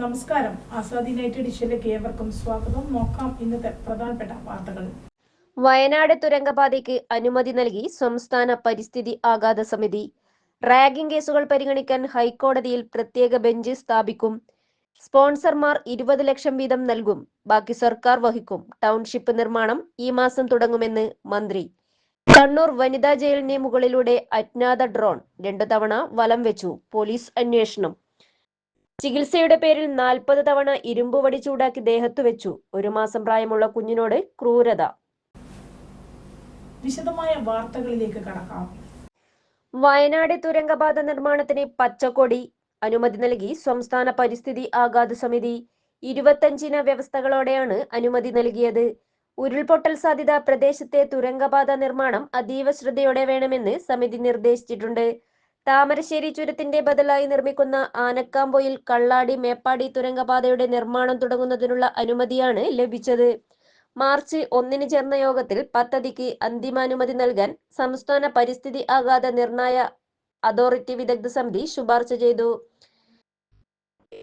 നമസ്കാരം. ആസാദി നൈറ്റ് എഡിഷനിലേക്ക് ഏവർക്കും സ്വാഗതം. നോക്കാം ഇന്നത്തെ പ്രധാനപ്പെട്ട വാർത്തകൾ. വയനാട് തുരങ്കപാതയ്ക്ക് അനുമതി നൽകി സംസ്ഥാന പരിസ്ഥിതി ആഘാത സമിതി. റാഗിംഗ് കേസുകൾ പരിഗണിക്കാൻ ഹൈക്കോടതിയിൽ പ്രത്യേക ബെഞ്ച് സ്ഥാപിക്കും. സ്പോൺസർമാർ ഇരുപത് ലക്ഷം വീതം നൽകും. ബാക്കി സർക്കാർ വഹിക്കും. ടൗൺഷിപ്പ് നിർമ്മാണം ഈ മാസം തുടങ്ങുമെന്ന് മന്ത്രി. കണ്ണൂർ വനിതാ ജയിലിന് മുകളിലൂടെ അജ്ഞാത ഡ്രോൺ. രണ്ടു തവണ വലം വെച്ചു. പോലീസ് അന്വേഷണം. ചികിത്സയുടെ പേരിൽ നാൽപ്പത് തവണ ഇരുമ്പുവടി ചൂടാക്കി ദേഹത്തു വെച്ചു. ഒരു മാസം പ്രായമുള്ള കുഞ്ഞിനോട് ക്രൂരത. വിശദമായ വാർത്തകളിലേക്ക് കടക്കാം. വയനാട് തുരങ്കപാത നിർമ്മാണത്തിന് പച്ചക്കൊടി അനുമതി നൽകി സംസ്ഥാന പരിസ്ഥിതി ആഘാത സമിതി. ഇരുപത്തഞ്ചിന വ്യവസ്ഥകളോടെയാണ് അനുമതി നൽകിയത്. ഉരുൾപൊട്ടൽ സാധ്യത പ്രദേശത്തെ തുരങ്കപാത നിർമ്മാണം അതീവ ശ്രദ്ധയോടെ വേണമെന്ന് സമിതി നിർദ്ദേശിച്ചിട്ടുണ്ട്. താമരശ്ശേരി ചുരത്തിന്റെ ബദലായി നിർമ്മിക്കുന്ന ആനക്കാമ്പൊയിൽ കള്ളാടി മേപ്പാടി തുരങ്കപാതയുടെ നിർമ്മാണം തുടങ്ങുന്നതിനുള്ള അനുമതിയാണ് ലഭിച്ചത്. മാർച്ച് ഒന്നിന് ചേർന്ന യോഗത്തിൽ പദ്ധതിക്ക് അന്തിമാനുമതി നൽകാൻ സംസ്ഥാന പരിസ്ഥിതി ആഘാത നിർണായ അതോറിറ്റി വിദഗ്ധ സമിതി ശുപാർശ ചെയ്തു.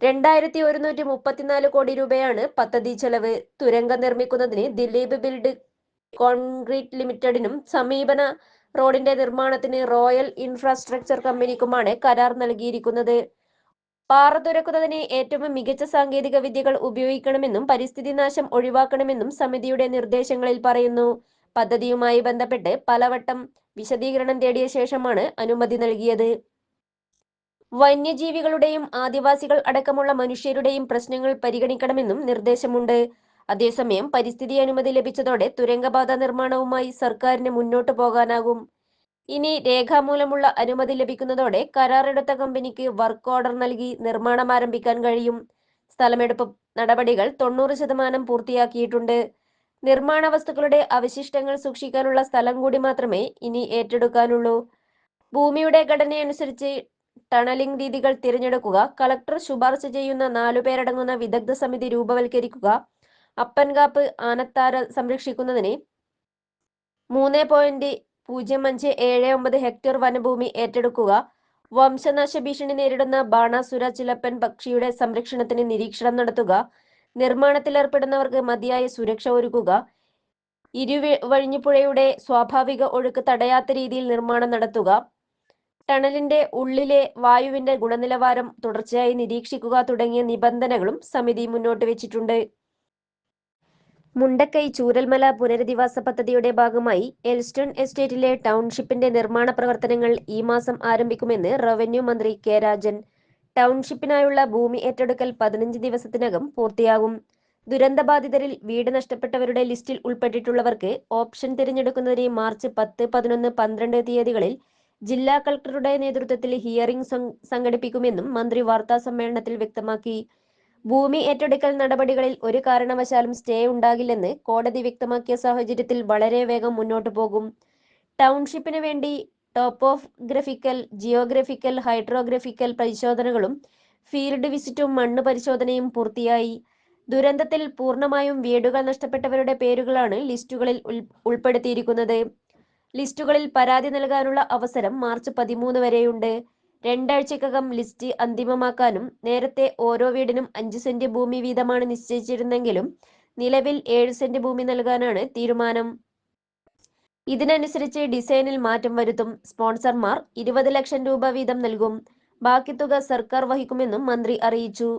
രണ്ടായിരത്തി ഒരുന്നൂറ്റി മുപ്പത്തിനാല് കോടി രൂപയാണ് പദ്ധതി ചെലവ്. തുരങ്കം നിർമ്മിക്കുന്നതിന് ദിലീപ് ബിൽഡ് കോൺക്രീറ്റ് ലിമിറ്റഡിനും സമീപന റോഡിന്റെ നിർമ്മാണത്തിന് റോയൽ ഇൻഫ്രാസ്ട്രക്ചർ കമ്പനിക്കുമാണ് കരാർ നൽകിയിരിക്കുന്നത്. പാറ തുരക്കുന്നതിന് ഏറ്റവും മികച്ച സാങ്കേതിക വിദ്യകൾ ഉപയോഗിക്കണമെന്നും പരിസ്ഥിതി നാശം ഒഴിവാക്കണമെന്നും സമിതിയുടെ നിർദ്ദേശങ്ങളിൽ പറയുന്നു. പദ്ധതിയുമായി ബന്ധപ്പെട്ട് പലവട്ടം വിശദീകരണം തേടിയ ശേഷമാണ് അനുമതി നൽകിയത്. വന്യജീവികളുടെയും ആദിവാസികൾ അടക്കമുള്ള മനുഷ്യരുടെയും പ്രശ്നങ്ങൾ പരിഗണിക്കണമെന്നും നിർദ്ദേശമുണ്ട്. അതേസമയം പരിസ്ഥിതി അനുമതി ലഭിച്ചതോടെ തുരങ്കപാത നിർമ്മാണവുമായി സർക്കാരിന് മുന്നോട്ട് പോകാനാകും. ഇനി രേഖാമൂലമുള്ള അനുമതി ലഭിക്കുന്നതോടെ കരാറെടുത്ത കമ്പനിക്ക് വർക്ക് ഓർഡർ നൽകി നിർമ്മാണം ആരംഭിക്കാൻ കഴിയും. സ്ഥലമെടുപ്പ് നടപടികൾ തൊണ്ണൂറ് ശതമാനം പൂർത്തിയാക്കിയിട്ടുണ്ട്. നിർമ്മാണ വസ്തുക്കളുടെ അവശിഷ്ടങ്ങൾ സൂക്ഷിക്കാനുള്ള സ്ഥലം കൂടി മാത്രമേ ഇനി ഏറ്റെടുക്കാനുള്ളൂ. ഭൂമിയുടെ ഘടനയനുസരിച്ച് ടണലിംഗ് രീതികൾ തിരഞ്ഞെടുക്കുക കളക്ടർ ശുപാർശ ചെയ്യുന്ന നാലുപേരടങ്ങുന്ന വിദഗ്ധ സമിതി രൂപവൽക്കരിക്കുക അപ്പൻകാപ്പ് ആനത്താര സംരക്ഷിക്കുന്നതിന് മൂന്ന് പോയിന്റ് പൂജ്യം അഞ്ച് ഏഴ് ഒമ്പത് ഹെക്ടർ വനഭൂമി ഏറ്റെടുക്കുക. വംശനാശ ഭീഷണി നേരിടുന്ന ബാണാസുര ചിലപ്പൻ പക്ഷിയുടെ സംരക്ഷണത്തിന് നിരീക്ഷണം നടത്തുക. നിർമ്മാണത്തിൽ ഏർപ്പെടുന്നവർക്ക് മതിയായ സുരക്ഷ ഒരുക്കുക. ഇരുവഴിഞ്ഞിപ്പുഴയുടെ സ്വാഭാവിക ഒഴുക്ക് തടയാത്ത രീതിയിൽ നിർമ്മാണം നടത്തുക. ടണലിന്റെ ഉള്ളിലെ വായുവിന്റെ ഗുണനിലവാരം തുടർച്ചയായി നിരീക്ഷിക്കുക തുടങ്ങിയ നിബന്ധനകളും സമിതി മുന്നോട്ട് വെച്ചിട്ടുണ്ട്. മുണ്ടക്കൈ ചൂരൽമല പുനരധിവാസ പദ്ധതിയുടെ ഭാഗമായി എൽസ്റ്റൺ എസ്റ്റേറ്റിലെ ടൗൺഷിപ്പിന്റെ നിർമ്മാണ പ്രവർത്തനങ്ങൾ ഈ മാസം ആരംഭിക്കുമെന്ന് റവന്യൂ മന്ത്രി കെ രാജൻ. ടൗൺഷിപ്പിനായുള്ള ഭൂമി ഏറ്റെടുക്കൽ പതിനഞ്ച് ദിവസത്തിനകം പൂർത്തിയാകും. ദുരന്തബാധിതരിൽ വീട് നഷ്ടപ്പെട്ടവരുടെ ലിസ്റ്റിൽ ഉൾപ്പെട്ടിട്ടുള്ളവർക്ക് ഓപ്ഷൻ തിരഞ്ഞെടുക്കുന്നതിന് മാർച്ച് പത്ത് പതിനൊന്ന് പന്ത്രണ്ട് തീയതികളിൽ ജില്ലാ കളക്ടറുടെ നേതൃത്വത്തിൽ ഹിയറിംഗ് സംഘടിപ്പിക്കുമെന്നും മന്ത്രി വാർത്താ സമ്മേളനത്തിൽ വ്യക്തമാക്കി. ഭൂമി ഏറ്റെടുക്കൽ നടപടികളിൽ ഒരു കാരണവശാലും സ്റ്റേ ഉണ്ടാകില്ലെന്ന് കോടതി വ്യക്തമാക്കിയ സാഹചര്യത്തിൽ വളരെ വേഗം മുന്നോട്ടു പോകും. ടൗൺഷിപ്പിന് വേണ്ടി ടോപ്പോഗ്രഫിക്കൽ ജിയോഗ്രഫിക്കൽ ഹൈഡ്രോഗ്രഫിക്കൽ പരിശോധനകളും ഫീൽഡ് വിസിറ്റും മണ്ണ് പരിശോധനയും പൂർത്തിയായി. ദുരന്തത്തിൽ പൂർണമായും വീടുകൾ നഷ്ടപ്പെട്ടവരുടെ പേരുകളാണ് ലിസ്റ്റുകളിൽ ഉൾപ്പെടുത്തിയിരിക്കുന്നത്. ലിസ്റ്റുകളിൽ പരാതി നൽകാനുള്ള അവസരം മാർച്ച് പതിമൂന്ന് വരെയുണ്ട്. രണ്ടാഴ്ചക്കകം ലിസ്റ്റ് അന്തിമമാക്കാനും നേരത്തെ ഓരോ വീടിനും അഞ്ച് സെന്റ് ഭൂമി വീതമാണ് നിശ്ചയിച്ചിരുന്നെങ്കിലും നിലവിൽ ഏഴ് സെന്റ് ഭൂമി നൽകാനാണ് തീരുമാനം. ഇതിനനുസരിച്ച് ഡിസൈനിൽ മാറ്റം വരുത്തും. സ്പോൺസർമാർ ഇരുപത് ലക്ഷം രൂപ വീതം നൽകും. ബാക്കി തുക സർക്കാർ വഹിക്കുമെന്നും മന്ത്രി അറിയിച്ചു.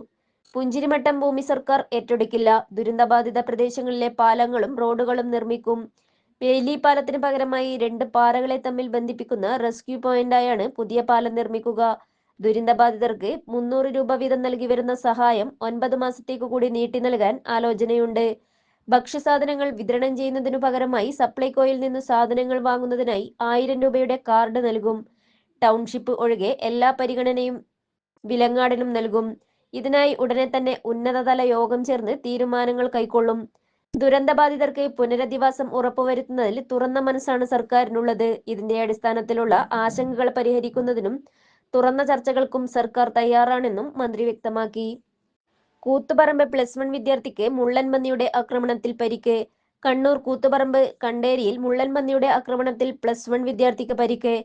പുഞ്ചിരിമട്ടം ഭൂമി സർക്കാർ ഏറ്റെടുക്കില്ല. ദുരന്തബാധിത പ്രദേശങ്ങളിലെ പാലങ്ങളും റോഡുകളും നിർമ്മിക്കും. വേലി പാലത്തിന് പകരമായി രണ്ട് പാറകളെ തമ്മിൽ ബന്ധിപ്പിക്കുന്ന റെസ്ക്യൂ പോയിന്റായാണ് പുതിയ പാലം നിർമ്മിക്കുക. ദുരന്തബാധിതർക്ക് മുന്നൂറ് രൂപ വീതം നൽകി വരുന്ന സഹായം ഒൻപത് മാസത്തേക്ക് കൂടി നീട്ടി നൽകാൻ ആലോചനയുണ്ട്. ഭക്ഷ്യസാധനങ്ങൾ വിതരണം ചെയ്യുന്നതിനു പകരമായി സപ്ലൈകോയിൽ നിന്ന് സാധനങ്ങൾ വാങ്ങുന്നതിനായി ആയിരം രൂപയുടെ കാർഡ് നൽകും. ടൗൺഷിപ്പ് ഒഴികെ എല്ലാ പരിഗണനയും വിലങ്ങാടിനും നൽകും. ഇതിനായി ഉടനെ തന്നെ ഉന്നതതല യോഗം ചേർന്ന് തീരുമാനങ്ങൾ കൈക്കൊള്ളും. ദുരന്തബാധിതർക്ക് പുനരധിവാസം ഉറപ്പുവരുത്തുന്നതിൽ തുറന്ന മനസ്സാണ് സർക്കാരിനുള്ളത്. ഇതിന്റെ അടിസ്ഥാനത്തിലുള്ള ആശങ്കകൾ പരിഹരിക്കുന്നതിനും തുറന്ന ചർച്ചകൾക്കും സർക്കാർ തയ്യാറാണെന്നും മന്ത്രി വ്യക്തമാക്കി. കൂത്തുപറമ്പ് പ്ലസ് വൺ വിദ്യാർത്ഥിക്ക് മുള്ളൻപന്നിയുടെ ആക്രമണത്തിൽ പരിക്ക്. കണ്ണൂർ കൂത്തുപറമ്പ് കണ്ടേരിയിൽ മുള്ളൻപന്നിയുടെ ആക്രമണത്തിൽ പ്ലസ് വൺ വിദ്യാർത്ഥിക്ക് പരിക്ക്.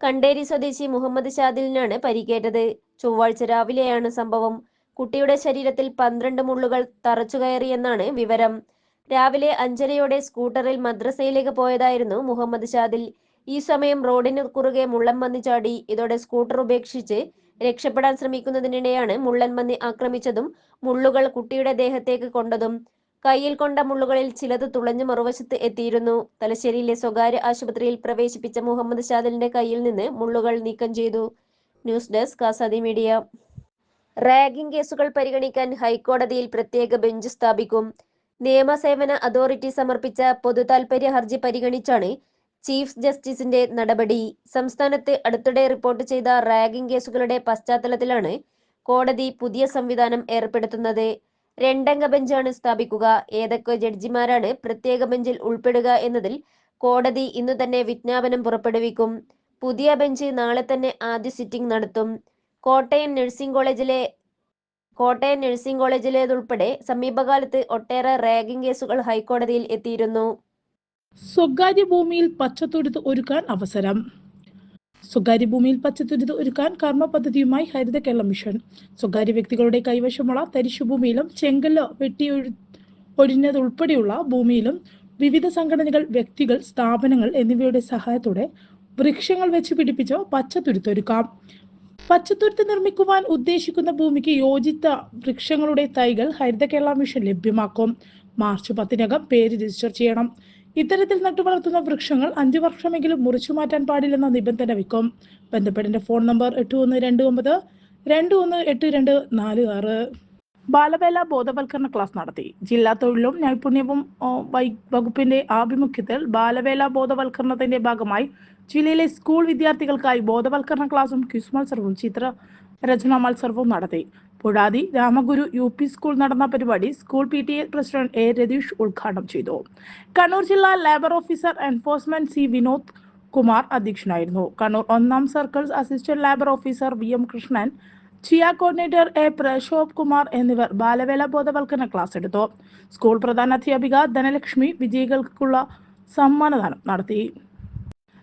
കണ്ടേരി സ്വദേശി മുഹമ്മദ് ഷാദിലിനാണ് പരിക്കേറ്റത്. ചൊവ്വാഴ്ച രാവിലെയാണ് സംഭവം. കുട്ടിയുടെ ശരീരത്തിൽ പന്ത്രണ്ട് മുള്ളുകൾ തറച്ചുകയറിയെന്നാണ് വിവരം. രാവിലെ അഞ്ചരയോടെ സ്കൂട്ടറിൽ മദ്രസയിലേക്ക് പോയതായിരുന്നു മുഹമ്മദ് ഷാദിൽ. ഈ സമയം റോഡിന് കുറുകെ മുള്ളൻ ചാടി. ഇതോടെ സ്കൂട്ടർ ഉപേക്ഷിച്ച് രക്ഷപ്പെടാൻ ശ്രമിക്കുന്നതിനിടെയാണ് മുള്ളൻ പന്നി ആക്രമിച്ചതും മുള്ളുകൾ കുട്ടിയുടെ ദേഹത്തേക്ക് കൊണ്ടതും. കയ്യിൽ കൊണ്ട മുള്ളുകളിൽ ചിലത് തുളഞ്ഞു മറുവശത്ത് എത്തിയിരുന്നു. തലശ്ശേരിയിലെ സ്വകാര്യ ആശുപത്രിയിൽ പ്രവേശിപ്പിച്ച മുഹമ്മദ് ഷാദിലിന്റെ കയ്യിൽ നിന്ന് മുള്ളുകൾ നീക്കം ചെയ്തു. News desk Azadi media. Ragging കേസുകൾ പരിഗണിക്കാൻ ഹൈക്കോടതിയിൽ പ്രത്യേക ബെഞ്ച് സ്ഥാപിക്കും. നിയമസേവന അതോറിറ്റി സമർപ്പിച്ച പൊതുതാൽപര്യ ഹർജി പരിഗണിച്ചാണ് ചീഫ് ജസ്റ്റിസിന്റെ നടപടി. സംസ്ഥാനത്ത് അടുത്തിടെ റിപ്പോർട്ട് ചെയ്ത റാഗിംഗ് കേസുകളുടെ പശ്ചാത്തലത്തിലാണ് കോടതി പുതിയ സംവിധാനം ഏർപ്പെടുത്തുന്നത്. രണ്ടംഗ ബെഞ്ചാണ് സ്ഥാപിക്കുക. ഏതൊക്കെ ജഡ്ജിമാരാണ് പ്രത്യേക ബെഞ്ചിൽ ഉൾപ്പെടുക എന്നതിൽ കോടതി ഇന്നു തന്നെ വിജ്ഞാപനം പുറപ്പെടുവിക്കും. പുതിയ ബെഞ്ച് നാളെ തന്നെ ആദ്യ സിറ്റിംഗ് നടത്തും. കോട്ടയം നഴ്സിംഗ് കോളേജിലെ കോട്ടയം നഴ്സിംഗ് കോളേജിലേതുൾപ്പെടെ സമീപകാലത്ത് ഒട്ടേറെ റാഗിംഗ് കേസുകൾ ഹൈക്കോടതിയിൽ എത്തിയിരുന്നു. സ്വകാര്യ ഭൂമിയിൽ പച്ചത്തുരുത്ത് ഒരുക്കാൻ അവസരം. സ്വകാര്യ ഭൂമിയിൽ പച്ചത്തുരുത്ത് ഒരുക്കാൻ കർമ്മ പദ്ധതിയുമായി ഹരിത കേരള മിഷൻ. സ്വകാര്യ വ്യക്തികളുടെ കൈവശമുള്ള തരിശുഭൂമിയിലും ചെങ്കല്ല് വെട്ടി ഒഴിഞ്ഞതുൾപ്പെടെയുള്ള ഭൂമിയിലും വിവിധ സംഘടനകൾ വ്യക്തികൾ സ്ഥാപനങ്ങൾ എന്നിവയുടെ സഹായത്തോടെ വൃക്ഷങ്ങൾ വെച്ച് പിടിപ്പിച്ചോ പച്ചത്തുരുത്തൊരുക്കാം പച്ചത്തുരുത്ത് നിർമ്മിക്കുവാൻ ഉദ്ദേശിക്കുന്ന ഭൂമിക്ക് യോജിത്ത വൃക്ഷങ്ങളുടെ തൈകൾ ഹരിത കേരള മിഷൻ ലഭ്യമാക്കും. മാർച്ച് പത്തിനകം പേര് രജിസ്റ്റർ ചെയ്യണം. ഇത്തരത്തിൽ നട്ടുവളർത്തുന്ന വൃക്ഷങ്ങൾ അഞ്ചു വർഷമെങ്കിലും മുറിച്ചു മാറ്റാൻ പാടില്ലെന്ന നിബന്ധന വെക്കും. ബന്ധപ്പെടേണ്ട ഫോൺ നമ്പർ എട്ട് ഒന്ന് രണ്ട് ഒമ്പത് രണ്ട് ഒന്ന് എട്ട് രണ്ട് നാല് ആറ്. ബാലവേല ബോധവൽക്കരണ ക്ലാസ് നടത്തി. ജില്ലാ തൊഴിലും നൈപുണ്യവും വകുപ്പിന്റെ ആഭിമുഖ്യത്തിൽ ബാലവേല ബോധവൽക്കരണത്തിന്റെ ഭാഗമായി ജില്ലയിലെ സ്കൂൾ വിദ്യാർത്ഥികൾക്കായി ബോധവൽക്കരണ ക്ലാസും ക്വിസ് മത്സരവും ചിത്ര രചനാ മത്സരവും നടത്തി. Puzhathi Ramaguru U P school നടന്ന പരിപാടി school P T A president A Ratheesh ഉദ്ഘാടനം ചെയ്തു. കണ്ണൂർ ജില്ലാ labour officer enforcement C Vinod Kumar അധ്യക്ഷനായിരുന്നു. കണ്ണൂർ ഒന്നാം circles assistant labour officer V M Krishnan chia coordinator A Prashobh Kumar എന്നിവർ ബാലവേല ബോധവൽക്കരണ ക്ലാസ് എടുത്തു. സ്കൂൾ പ്രധാനാധ്യാപിക ധനലക്ഷ്മി വിജയികൾക്കുള്ള സമ്മാനദാനം നടത്തി.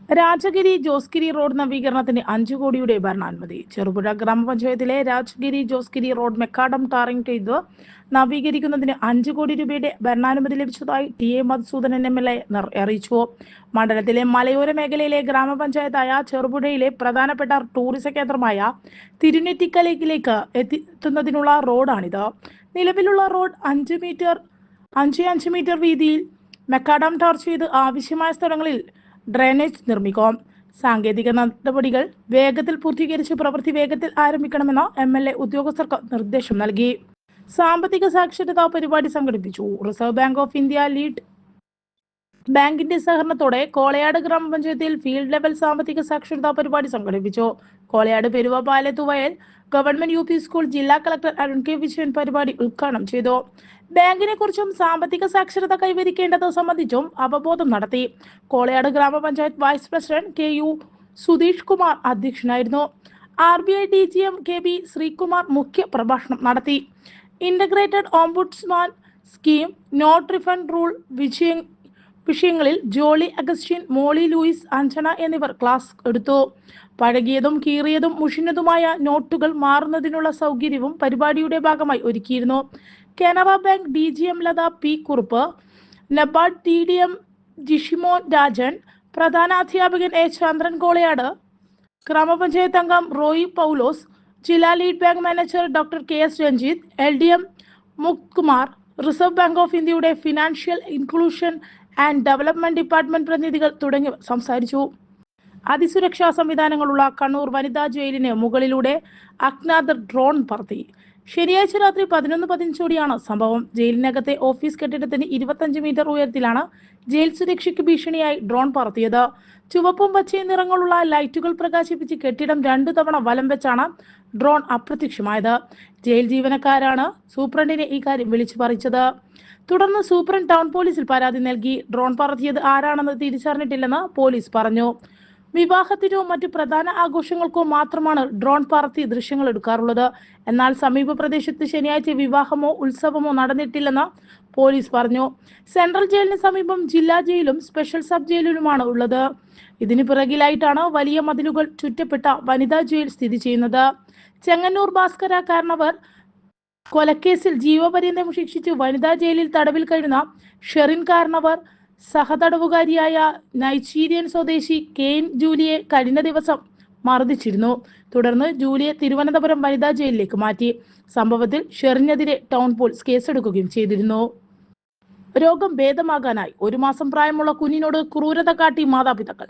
രാജഗിരി ജോസ്ഗിരി റോഡ് നവീകരണത്തിന് അഞ്ചു കോടിയുടെ ഭരണാനുമതി. ചെറുപുഴ ഗ്രാമപഞ്ചായത്തിലെ Rajagiri Josegiri road macadam tarring ചെയ്ത് നവീകരിക്കുന്നതിന് അഞ്ചു കോടി രൂപയുടെ ഭരണാനുമതി ലഭിച്ചതായി T A Madhusoodanan M L A അറിയിച്ചു. മണ്ഡലത്തിലെ മലയോര മേഖലയിലെ ഗ്രാമപഞ്ചായത്തായ ചെറുപുഴയിലെ പ്രധാനപ്പെട്ട ടൂറിസം കേന്ദ്രമായ തിരുനെറ്റിക്കലേക്കിലേക്ക് എത്തുന്നതിനുള്ള റോഡാണിത്. നിലവിലുള്ള റോഡ് അഞ്ച് മീറ്റർ അഞ്ച് അഞ്ച് മീറ്റർ വീതിയിൽ മെക്കാഡം ടാർ ചെയ്ത് ആവശ്യമായ സ്ഥലങ്ങളിൽ ഡ്രെയിനേജ് നിർമ്മിക്കും. സാങ്കേതിക നടപടികൾ വേഗത്തിൽ പൂർത്തീകരിച്ച് പ്രവൃത്തി വേഗത്തിൽ ആരംഭിക്കണമെന്ന് എം എൽ എ ഉദ്യോഗസ്ഥർക്ക് നിർദ്ദേശം നൽകി. സാമ്പത്തിക സാക്ഷരതാ പരിപാടി സംഘടിപ്പിച്ചു. Reserve bank of India lead ബാങ്കിന്റെ സഹകരണത്തോടെ കോളയാട് ഗ്രാമപഞ്ചായത്തിൽ ഫീൽഡ് ലെവൽ സാമ്പത്തിക സാക്ഷരതാ പരിപാടി സംഘടിപ്പിച്ചു. Kolayad Peruva Palathuvayal government U P school ജില്ലാ കളക്ടർ അരുൺ കെ വിജയൻ പരിപാടി ഉദ്ഘാടനം ചെയ്തു. ബാങ്കിനെ കുറിച്ചും സാമ്പത്തിക സാക്ഷരത കൈവരിക്കേണ്ടത് സംബന്ധിച്ചും അവബോധം നടത്തി. കോളയാട് ഗ്രാമപഞ്ചായത്ത് vice president K U Sudheesh Kumar അധ്യക്ഷനായിരുന്നു. R B I D G M K B Sreekumar മുഖ്യ പ്രഭാഷണം നടത്തി. Integrated ombudsman scheme note refund rule വിഷയ വിഷയങ്ങളിൽ ജോളി അഗസ്റ്റിൻ മോളി ലൂയിസ് അഞ്ജന എന്നിവർ ക്ലാസ് എടുത്തു. പഴകിയതും കീറിയതും മുഷിഞ്ഞതുമായ നോട്ടുകൾ മാറുന്നതിനുള്ള സൗകര്യവും പരിപാടിയുടെ ഭാഗമായി ഒരുക്കിയിരുന്നു. Canara bank D G M Latha P Kurup NABARD T D M Jishimon Rajan പ്രധാന അധ്യാപകൻ എ ചന്ദ്രൻ കോളയാട് ഗ്രാമപഞ്ചായത്ത് അംഗം റോയി പൗലോസ് ജില്ലാ lead bank manager doctor K S Ranjith L D M Mukumar reserve bank of ഇന്ത്യയുടെ financial inclusion and development department പ്രതിനിധികൾ തുടങ്ങിയവർ സംസാരിച്ചു. അതിസുരക്ഷാ സംവിധാനങ്ങളുള്ള കണ്ണൂർ വനിതാ ജയിലിന് മുകളിലൂടെ അജ്ഞാതർ ഡ്രോൺ പറത്തി. ശനിയാഴ്ച രാത്രി പതിനൊന്ന് പതിനഞ്ചോടിയാണ് സംഭവം. ജയിലിനകത്തെ ഓഫീസ് കെട്ടിടത്തിന് ഇരുപത്തഞ്ച് മീറ്റർ ഉയരത്തിലാണ് ജയിൽ സുരക്ഷയ്ക്ക് ഭീഷണിയായി ഡ്രോൺ പറത്തിയത്. ചുവപ്പും പച്ചയും നിറങ്ങളുള്ള ലൈറ്റുകൾ പ്രകാശിപ്പിച്ച് കെട്ടിടം രണ്ടു തവണ വലം വെച്ചാണ് ഡ്രോൺ അപ്രത്യക്ഷമായത്. ജയിൽ ജീവനക്കാരാണ് സൂപ്രണ്ടിനെ ഇക്കാര്യം വിളിച്ചു പറിച്ചത്. തുടർന്ന് സൂപ്രണ്ട് ടൗൺ പോലീസിൽ പരാതി നൽകി. ഡ്രോൺ പറത്തിയത് ആരാണെന്ന് തിരിച്ചറിഞ്ഞിട്ടില്ലെന്ന് പോലീസ് പറഞ്ഞു. വിവാഹത്തിനോ മറ്റ് പ്രധാന ആഘോഷങ്ങൾക്കോ മാത്രമാണ് ഡ്രോൺ പറത്തി ദൃശ്യങ്ങൾ എടുക്കാറുള്ളത്. എന്നാൽ സമീപ പ്രദേശത്ത് ശനിയാഴ്ച വിവാഹമോ ഉത്സവമോ നടന്നിട്ടില്ലെന്ന് പോലീസ് പറഞ്ഞു. സെൻട്രൽ ജയിലിന് സമീപം ജില്ലാ ജയിലും സ്പെഷ്യൽ സബ് ജയിലിലുമാണ് ഉള്ളത്. ഇതിന് പിറകിലായിട്ടാണ് വലിയ മതിലുകൾ ചുറ്റപ്പെട്ട വനിതാ ജയിൽ സ്ഥിതി ചെയ്യുന്നത്. ചെങ്ങന്നൂർ ഭാസ്കര കാരണവർ കൊലക്കേസിൽ ജീവപര്യന്തം ശിക്ഷിച്ച് വനിതാ ജയിലിൽ തടവിൽ കഴിയുന്ന ഷെറിൻ കാർണവർ സഹതടവുകാരിയായ നൈജീരിയൻ സ്വദേശി കെയിൻ ജൂലിയെ കഴിഞ്ഞ ദിവസം മർദ്ദിച്ചിരുന്നു. തുടർന്ന് ജൂലിയെ തിരുവനന്തപുരം വനിതാ ജയിലിലേക്ക് മാറ്റി. സംഭവത്തിൽ ഷെറിനെതിരെ ടൗൺ പോലീസ് കേസെടുക്കുകയും ചെയ്തിരുന്നു. രോഗം ഭേദമാകാനായി. ഒരു മാസം പ്രായമുള്ള കുഞ്ഞിനോട് ക്രൂരത കാട്ടി മാതാപിതാക്കൾ.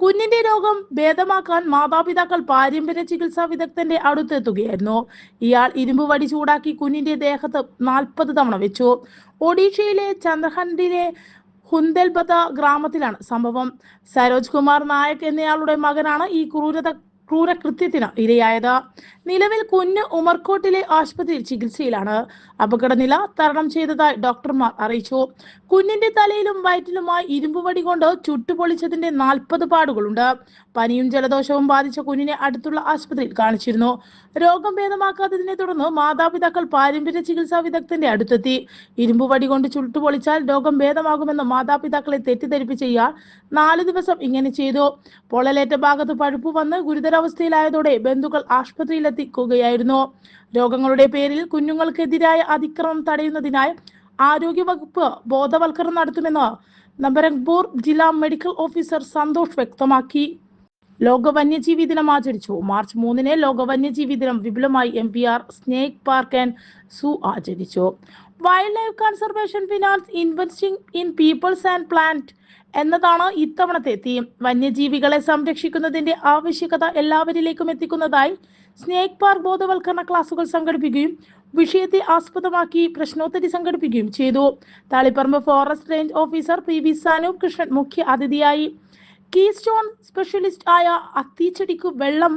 കുഞ്ഞിന്റെ രോഗം ഭേദമാക്കാൻ മാതാപിതാക്കൾ പാരമ്പര്യ ചികിത്സാ വിദഗ്ധന്റെ അടുത്തെത്തുകയായിരുന്നു. ഇയാൾ ഇരുമ്പ് വടി ചൂടാക്കി കുഞ്ഞിന്റെ ദേഹത്ത് നാൽപ്പത് തവണ വെച്ചു. ഒഡീഷയിലെ ചന്ദ്രഹണ്ടിലെ ഹുന്ദൽബത ഗ്രാമത്തിലാണ് സംഭവം. സരോജ് കുമാർ നായക് എന്നയാളുടെ മകനാണ് ഈ ക്രൂരത ക്രൂരകൃത്യത്തിന് ഇരയായത്. നിലവിൽ കുഞ്ഞ് ഉമർകോട്ടിലെ ആശുപത്രിയിൽ ചികിത്സയിലാണ്. അപകടനില തരണം ചെയ്തതായി ഡോക്ടർമാർ അറിയിച്ചു. കുഞ്ഞിന്റെ തലയിലും വയറ്റിലുമായി ഇരുമ്പുവടി കൊണ്ട് ചുട്ടുപൊളിച്ചതിന്റെ നാൽപ്പത് പാടുകളുണ്ട്. പനിയും ജലദോഷവും ബാധിച്ച കുഞ്ഞിനെ അടുത്തുള്ള ആശുപത്രിയിൽ കാണിച്ചിരുന്നു. രോഗം ഭേദമാക്കാത്തതിനെ തുടർന്ന് മാതാപിതാക്കൾ പാരമ്പര്യ ചികിത്സാ വിദഗ്ധന്റെ അടുത്തെത്തി. ഇരുമ്പുവടി കൊണ്ട് ചുട്ടുപൊളിച്ചാൽ രോഗം ഭേദമാകുമെന്ന് മാതാപിതാക്കളെ തെറ്റിദ്ധരിപ്പിച്ച ഇയാൾ നാല് ദിവസം ഇങ്ങനെ ചെയ്തു. പൊള്ളലേറ്റ ഭാഗത്ത് പഴുപ്പ് വന്ന് ഗുരുതരാവസ്ഥയിലായതോടെ ബന്ധുക്കൾ ആശുപത്രിയിലെത്തിക്കുകയായിരുന്നു. രോഗങ്ങളുടെ പേരിൽ കുഞ്ഞുങ്ങൾക്കെതിരായ അതിക്രമം തടയുന്നതിനായി ആരോഗ്യവകുപ്പ് ബോധവൽക്കരണം നടത്തുമെന്ന് നമ്പരംഗ്പൂർ ജില്ലാ മെഡിക്കൽ ഓഫീസർ സന്തോഷ് വ്യക്തമാക്കി. ലോക വന്യജീവി ദിനം ആചരിച്ചു. മാർച്ച് മൂന്നിന് ലോക വന്യജീവി ദിനം വിപുലമായി M P R snake park and zoo ആചരിച്ചു. Wildlife conservation finance investing in peoples and plant എന്നതാണ് ഇത്തവണത്തെ തീം വന്യജീവികളെ സംരക്ഷിക്കുന്നതിന്റെ ആവശ്യകത എല്ലാവരിലേക്കും എത്തിക്കുന്നതായി സ്നേക് പാർക്ക് ബോധവൽക്കരണ ക്ലാസുകൾ സംഘടിപ്പിക്കുകയും വിഷയത്തെ ആസ്പദമാക്കി പ്രശ്നോത്തരി സംഘടിപ്പിക്കുകയും ചെയ്തു. Taliparamba forest range officer P V Sanoop Krishnan മുഖ്യ അതിഥിയായി. കീ സ്റ്റോൺ സ്പെഷ്യലിസ്റ്റ് ആയ അത്തീച്ചടിക്കു വെള്ളം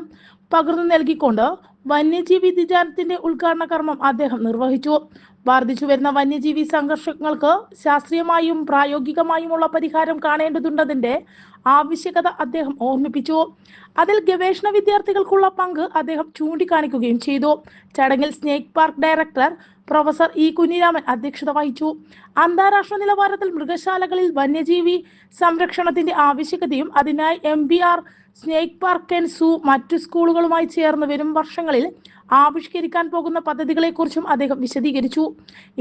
പകർന്നു നൽകിക്കൊണ്ട് വന്യജീവി ദിജാനത്തിന്റെ ഉദ്ഘാടന കർമ്മം അദ്ദേഹം നിർവഹിച്ചു. വർദ്ധിച്ചു വരുന്ന വന്യജീവി സംഘർഷങ്ങൾക്ക് ശാസ്ത്രീയമായും പ്രായോഗികമായുമുള്ള പരിഹാരം കാണേണ്ടതുണ്ടതിന്റെ ആവശ്യകത അദ്ദേഹം ഓർമ്മിപ്പിച്ചു. അതിൽ ഗവേഷണ വിദ്യാർത്ഥികൾക്കുള്ള പങ്ക് അദ്ദേഹം ചൂണ്ടിക്കാണിക്കുകയും ചെയ്തു. ചടങ്ങിൽ snake park director professor E Kunhiraman അധ്യക്ഷത വഹിച്ചു. അന്താരാഷ്ട്ര നിലവാരത്തിൽ മൃഗശാലകളിൽ വന്യജീവി സംരക്ഷണത്തിന്റെ ആവശ്യകതയും അതിനായി M snake park and zoo മറ്റു സ്കൂളുകളുമായി ചേർന്ന് വരും വർഷങ്ങളിൽ ആവിഷ്കരിക്കാൻ പോകുന്ന പദ്ധതികളെക്കുറിച്ചും അദ്ദേഹം വിശദീകരിച്ചു.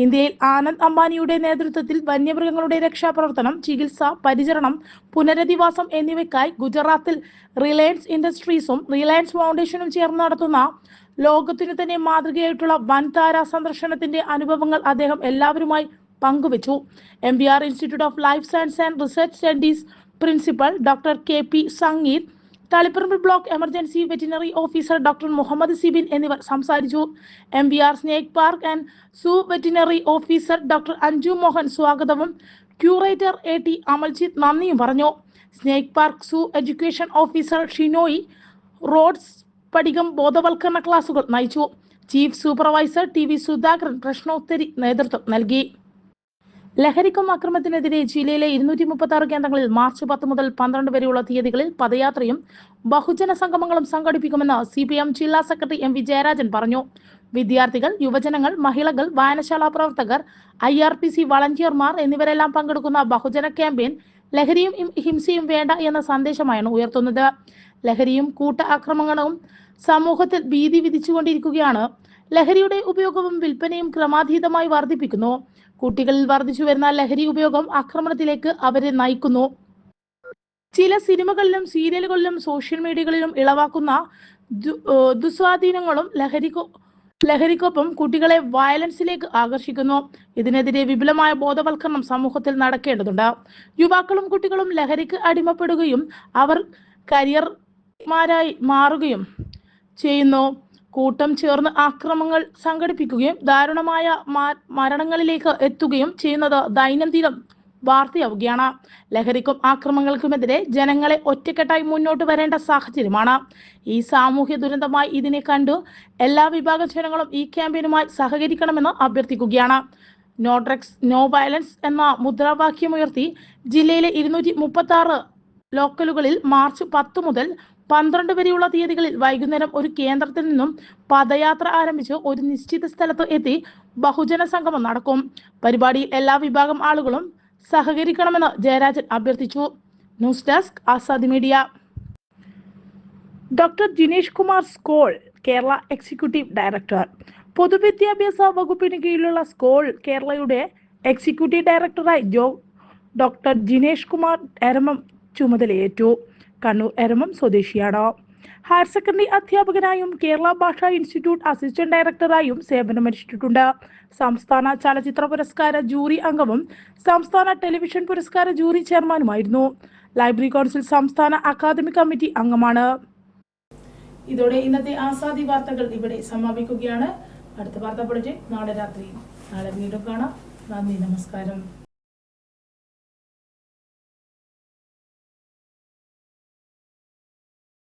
ഇന്ത്യയിൽ ആനന്ദ് അംബാനിയുടെ നേതൃത്വത്തിൽ വന്യമൃഗങ്ങളുടെ രക്ഷാപ്രവർത്തനം ചികിത്സ പരിചരണം പുനരധിവാസം എന്നിവയ്ക്കായി ഗുജറാത്തിൽ റിലയൻസ് ഇൻഡസ്ട്രീസും റിലയൻസ് ഫൗണ്ടേഷനും ചേർന്ന് നടത്തുന്ന ലോകത്തിനു തന്നെ മാതൃകയായിട്ടുള്ള വൻതാര സന്ദർശനത്തിന്റെ അനുഭവങ്ങൾ അദ്ദേഹം എല്ലാവരുമായി പങ്കുവച്ചു. M B R institute of life science and research studies principal doctor K P Sangeeth Taliparamba block emergency veterinary officer doctor Muhammad Sibin എന്നിവർ സംസാരിച്ചു. M B R snake park and zoo veterinary officer doctor Anju Mohan സ്വാഗതവും. Curator A T Amaljith നന്ദിയും പറഞ്ഞു. Snake park zoo education officer Shinoy Rhodes പഠികം ബോധവൽക്കരണ ക്ലാസുകൾ നയിച്ചു. Chief supervisor T V Sudhakaran പ്രശ്നോത്തരി നേതൃത്വം നൽകി. ലഹരിക്കും അക്രമത്തിനെതിരെ ജില്ലയിലെ ഇരുന്നൂറ്റി മുപ്പത്തി ആറ് കേന്ദ്രങ്ങളിൽ മാർച്ച് പത്ത് മുതൽ പന്ത്രണ്ട് വരെയുള്ള തീയതികളിൽ പദയാത്രയും ബഹുജന സംഗമങ്ങളും സംഘടിപ്പിക്കുമെന്ന് സി പി എം ജില്ലാ സെക്രട്ടറി എം വി ജയരാജൻ പറഞ്ഞു. വിദ്യാർത്ഥികൾ യുവജനങ്ങൾ മഹിളകൾ വായനശാല പ്രവർത്തകർ ഐ ആർ പി സി വളണ്ടിയർമാർ എന്നിവരെല്ലാം പങ്കെടുക്കുന്ന ബഹുജന ക്യാമ്പയിൻ ലഹരിയും ഹിംസയും വേണ്ട എന്ന സന്ദേശമാണ് ഉയർത്തുന്നത്. ലഹരിയും കൂട്ട ആക്രമണവും സമൂഹത്തിൽ ഭീതി വിധിച്ചുകൊണ്ടിരിക്കുകയാണ്. ലഹരിയുടെ ഉപയോഗവും വിൽപ്പനയും ക്രമാതീതമായി വർദ്ധിപ്പിക്കുന്നു. കുട്ടികളിൽ വർദ്ധിച്ചു വരുന്ന ലഹരി ഉപയോഗം ആക്രമണത്തിലേക്ക് അവരെ നയിക്കുന്നു. ചില സിനിമകളിലും സീരിയലുകളിലും സോഷ്യൽ മീഡിയകളിലും ഇളവാക്കുന്ന ദുസ്വാധീനങ്ങളും ലഹരിക്കോ ലഹരിക്കൊപ്പം കുട്ടികളെ വയലൻസിലേക്ക് ആകർഷിക്കുന്നു. ഇതിനെതിരെ വിപുലമായ ബോധവൽക്കരണം സമൂഹത്തിൽ നടക്കേണ്ടതുണ്ട്. യുവാക്കളും കുട്ടികളും ലഹരിക്ക് അടിമപ്പെടുകയും അവർ കരിയർമാരായി മാറുകയും ചെയ്യുന്നു. കൂട്ടം ചേർന്ന് ആക്രമങ്ങൾ സംഘടിപ്പിക്കുകയും ദാരുണമായ മരണങ്ങളിലേക്ക് എത്തുകയും ചെയ്യുന്നത് ദൈനംദിനം വാർത്തയാവുകയാണ്. ലഹരിക്കും ആക്രമണങ്ങൾക്കുമെതിരെ ജനങ്ങളെ ഒറ്റക്കെട്ടായി മുന്നോട്ട് വരേണ്ട സാഹചര്യമാണ്. ഈ സാമൂഹ്യ ദുരന്തമായി ഇതിനെ കണ്ടു എല്ലാ വിഭാഗം ജനങ്ങളും ഈ ക്യാമ്പയിനുമായി സഹകരിക്കണമെന്ന് അഭ്യർത്ഥിക്കുകയാണ്. നോ ഡ്രഗ്സ് നോ വയലൻസ് എന്ന മുദ്രാവാക്യമുയർത്തി ജില്ലയിലെ ഇരുന്നൂറ്റി മുപ്പത്തി ആറ് ലോക്കലുകളിൽ മാർച്ച് പത്ത് മുതൽ പന്ത്രണ്ട് വരെയുള്ള തീയതികളിൽ വൈകുന്നേരം ഒരു കേന്ദ്രത്തിൽ നിന്നും പദയാത്ര ആരംഭിച്ച് ഒരു നിശ്ചിത സ്ഥലത്ത് എത്തി ബഹുജന സംഗമം നടക്കും. പരിപാടിയിൽ എല്ലാ വിഭാഗം ആളുകളും സഹകരിക്കണമെന്ന് ജയരാജൻ അഭ്യർത്ഥിച്ചു. News desk Azadi media. Doctor Jineesh Kumar SCOLE Kerala executive director. പൊതുവിദ്യാഭ്യാസ വകുപ്പിന് കീഴിലുള്ള സ്കോൾ കേരളയുടെ എക്സിക്യൂട്ടീവ് ഡയറക്ടറായി ജോ ഡോക്ടർ ജിനേഷ് കുമാർ എരമം ചുമതലയേറ്റു. കണ്ണൂർ എരമം സ്വദേശിയാണ്. ഹയർ സെക്കൻഡറി അധ്യാപകനായും കേരള ഭാഷാ ഇൻസ്റ്റിറ്റ്യൂട്ട് അസിസ്റ്റന്റ് ഡയറക്ടറായും സേവനമനുഷ്ഠിച്ചിട്ടുണ്ട് സംസ്ഥാന ചലച്ചിത്ര പുരസ്കാര ജൂറി അംഗവും സംസ്ഥാന ടെലിവിഷൻ പുരസ്കാര ജൂറി ചെയർമാനുമായിരുന്നു. ലൈബ്രറി കൗൺസിൽ സംസ്ഥാന അക്കാദമിക് കമ്മിറ്റി അംഗമാണ്. ഇതോടെ ഇന്നത്തെ ആസാദി വാർത്തകൾ ഇവിടെ സമാപിക്കുകയാണ്. അടുത്ത വാർത്താ ബുള്ളറ്റിൻ നാളെ രാത്രി നാളെ വീണ്ടും കാണാം. നന്ദി നമസ്കാരം.